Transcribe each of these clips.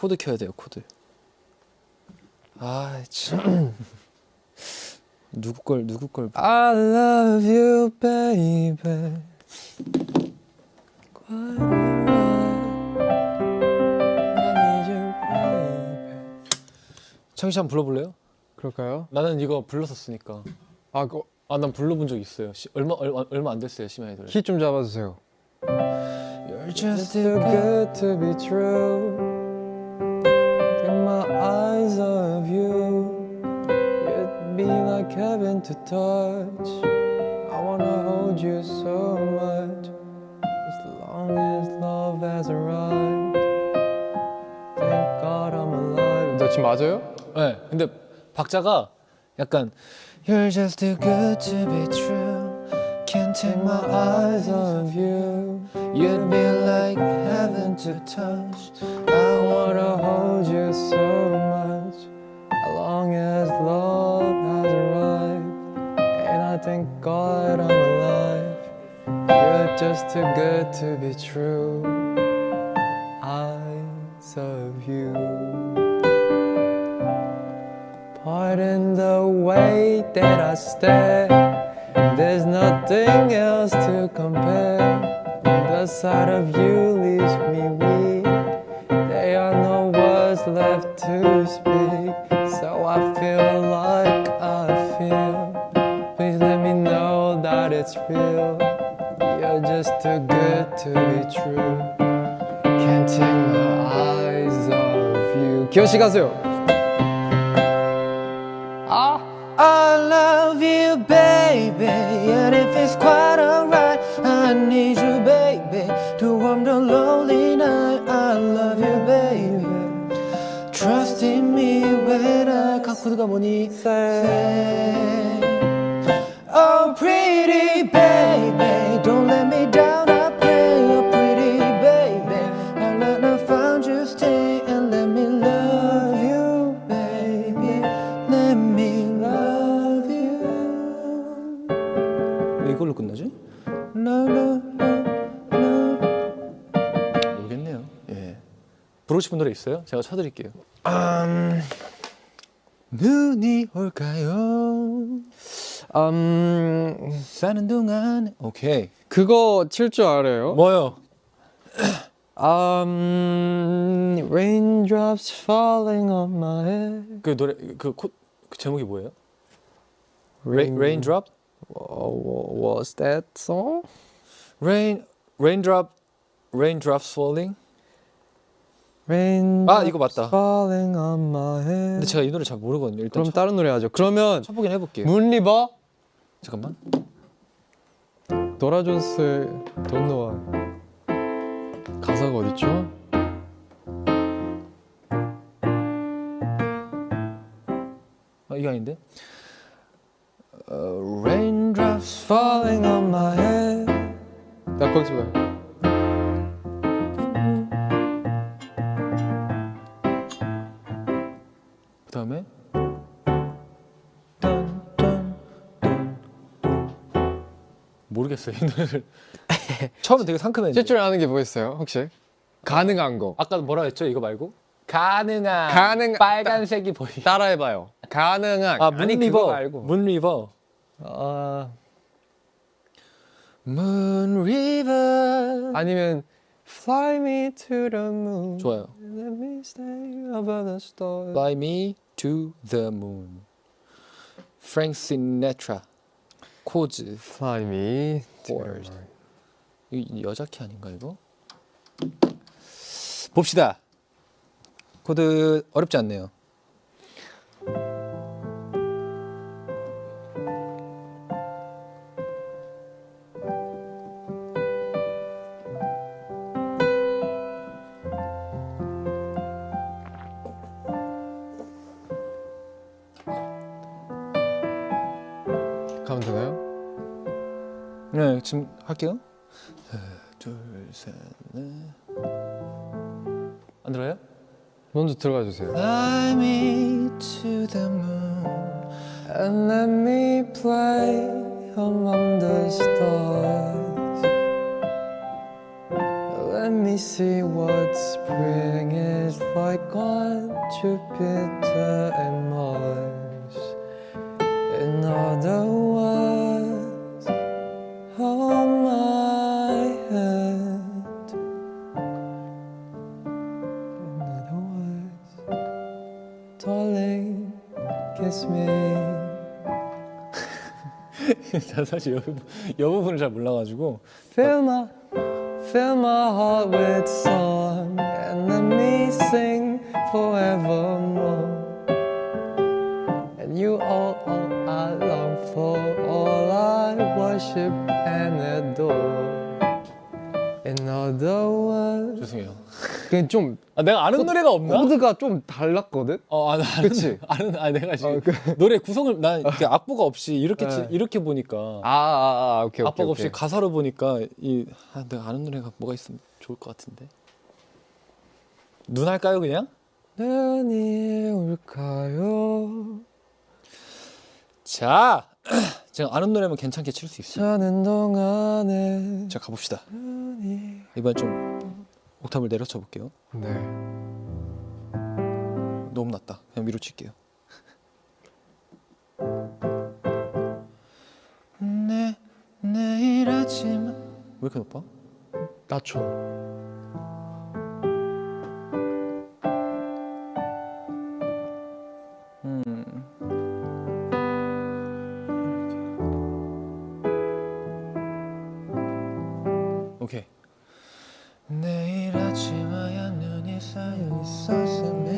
코드 켜야 돼요 코드. 아 참. 누구 걸 누구 걸. I love you, baby. 창희 씨 한번 불러볼래요? 그럴까요? 나는 이거 불렀었으니까. 아, 그, 아난 불러본 적 있어요. 시, 얼마 얼마 얼마 안 됐어요 심야의 노래. 키좀 잡아주세요. You're just too good to be true. To touch. I wanna hold you so much. As long as love has arrived. Thank God I'm alive. 나 지금 맞아요? 네, 근데 박자가 약간 You're just too good to be true. Can't take my eyes off you. You'd be like heaven to touch. I wanna hold you so much. God I'm alive. You're just too good to be true. Eyes of you. Pardon the way that I stare. There's nothing else to compare. The sight of you leaves me weak. There are no words left to speak. So I feel it's real. You're just too good to be true. Can't take my eyes off you. 기현 씨 가세요. 아. I love you, baby. And if it's quite alright, I need you, baby. To warm the lonely night. I love you, baby. Trust in me when I 각 코드가 뭐니? Say, 왜 이걸로 끝나지? 모르겠네요. 예. 싶은 노래 있어요? 제가 쳐드릴게요. 음, 눈이 올까요? 음, 사는 동안 오케이. 그거 칠 줄 알아요? 뭐요? Um, raindrops falling on my head. 그 노래 그, 코, 그 제목이 뭐예요? Rain, raindrop? Was that song? Rain raindrop raindrops falling. Rain. 아, 이거 맞다. Falling on my head. 근데 제가 이 노래 잘 모르거든요. 일단 그럼 쳐, 다른 노래 하죠. 그러면 쳐보긴 해볼게요. 문리버 잠깐만. 도라 존스의 Don't Know Why. 가사가 어딨죠? 아 이게 아닌데? 어, raindrops falling on my head. 나 거기서 봐. 그 다음에. 모르겠어요 이 노래를 처음에 되게 상큼했는데 칠줄 아는 게 뭐 있어요? 혹시? 가능한 거. 아까 뭐라 했죠 이거 말고 가능한 가능- 빨간색이 보이 따라해봐요. 가능한. 아 아니, 그거 문리버 말고. 문리버 아, 문리버 아니면 Fly me to the moon. 좋아요 Let me stay above the stars. Fly me to the moon 프랭크 시네트라 코즈 Fly me to the Forest. moon. 이 여자 키 아닌가 이거? 봅시다. 코드 어렵지 않네요. 지금 할게요. 둘, 셋, 넷. 안 들어요? 먼저 들어가 주세요. Fly me to the moon. And let me play among the stars. Let me me see what spring is like on Jupiter and Mars. In other 나 사실 여, 여 부분을 잘 몰라가지고 Fill my, fill my heart with song and let me sing forevermore. And you all, all I long for, all I worship and adore. In other words, 죄송해요. 그냥 좀 아, 내가 아는 노래가 없나? 코드가 좀 달랐거든. 어, 아, 나 아는, 그치? 아는, 아, 내가 지금 어, 그- 노래 구성을 난 이렇게 악보가 없이 이렇게 치- 네. 이렇게 보니까 아, 아, 아 오케이, 오케이, 악보가 없이 오케이. 가사로 보니까 이 아, 내가 아는 노래가 뭐가 있으면 좋을 것 같은데. 눈 할까요 그냥? 눈이 올까요? 자, 제가 아는 노래면 괜찮게 칠 수 있어요. 자는 동안에 자 가봅시다. 눈이 이번 좀 옥탑을 내려쳐 볼게요. 네. 너무 낮다. 그냥 위로 칠게요. 내 내일 아침 왜 이렇게 높아? 낮춰. 오케이. 내일 아침 하얀 눈이 쌓여 있었으며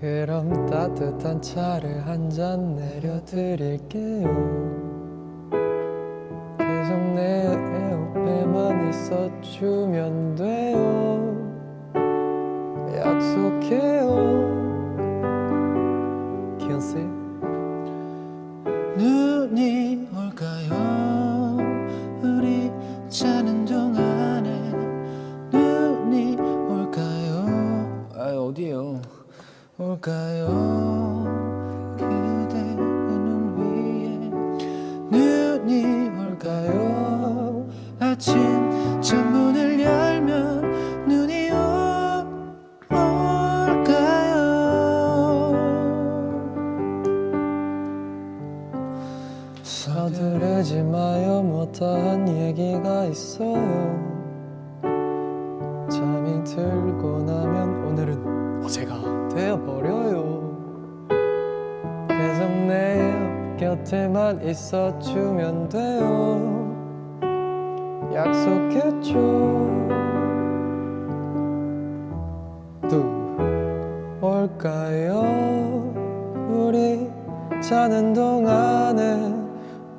그럼 따뜻한 차를 한 잔 내려드릴게요. 계속 내 옆에만 있어주면 돼요. 약속해요. 기현씨. 눈이 올까요? 그대 눈 위에 눈이 올까요? 아침 창문을 열면 눈이 오, 올까요? 서두르지 마요 못다한 얘기가 있어요 잠이 들고 나면 오늘은 어제가 되어버려요. 계속 내옆 곁에만 있어주면 돼요. 약속했죠 또 올까요? 우리 자는 동안에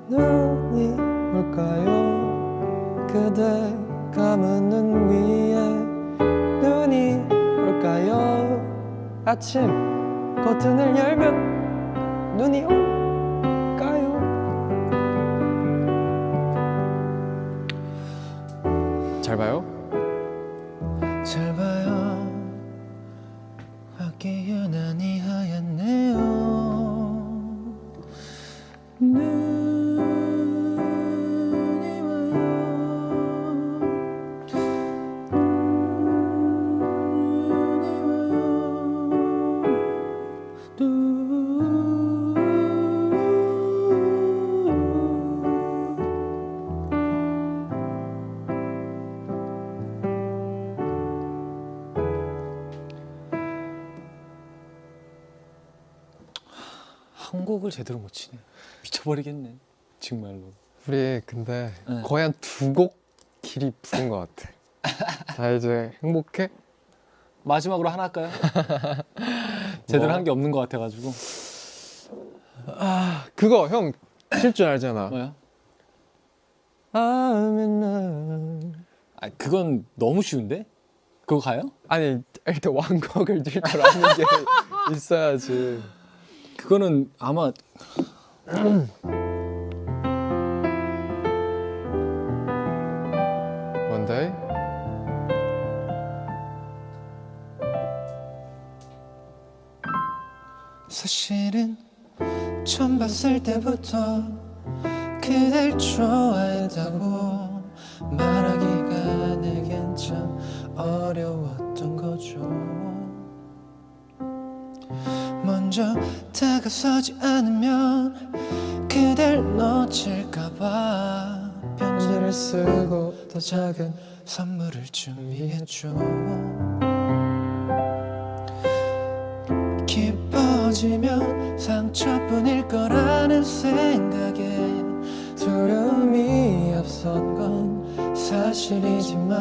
눈이 올까요? 그대 감은 눈 위 아침 커튼을 열면 눈이 올까요? 잘 봐요. 잘 봐요. 밖에 유난히 하얗네 한 곡을 제대로 못 치네. 미쳐버리겠네. 정말로. 우리 근데 네. 거의 한 두 곡 길이 부른 것 같아 자 이제 행복해? 마지막으로 하나 할까요? 제대로 뭐? 한게 없는 것 같아가지고. 그거 형 칠 줄 알잖아 뭐야? I'm in 아 그건 너무 쉬운데? 그거 가요? 아니 일단 왕곡을 칠줄 아는 게 있어야지 그거는 아마 뭔데? 사실은 처음 봤을 때부터 그댈 좋아했다고 말하기가 어려웠던 거죠 먼저 다가서지 않으면 그댈 놓칠까봐. 편지를 쓰고 더 작은 선물을 준비했죠 깊어지면 상처뿐일 거라는 생각에 두려움이 앞선 건 사실이지만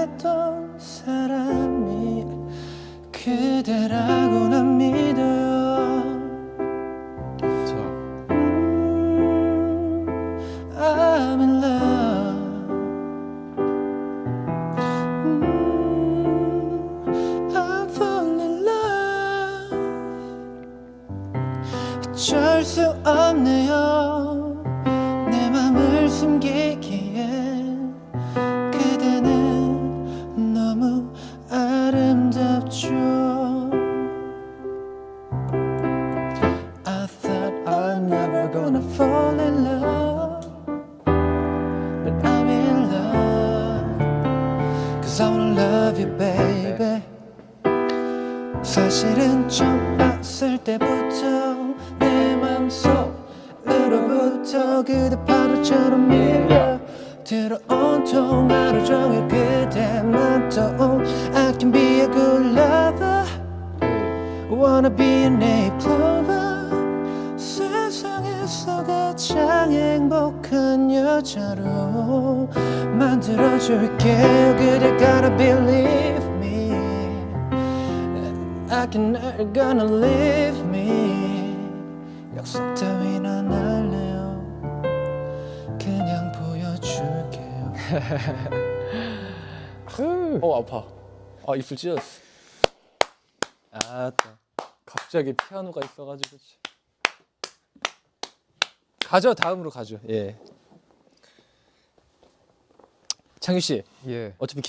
바랬던 사람이 그대라고 난 믿 gonna fall in love But I'm in love Cause I wanna love you baby 사실은 처음 봤을 때부터 내 맘속으로부터 그대 파도처럼 밀려 들어온 통 하루 행복한 여자로 만들어줄게요 그대 gotta believe me I can never gonna leave me 약속 따윈 안 할래요 그냥 보여줄게요 어 아파. 아 입술 찢었어. 아따. 갑자기 피아노가 있어가지고. 참. 가죠 다음으로 가죠. 예. 창규 씨 예. 어차피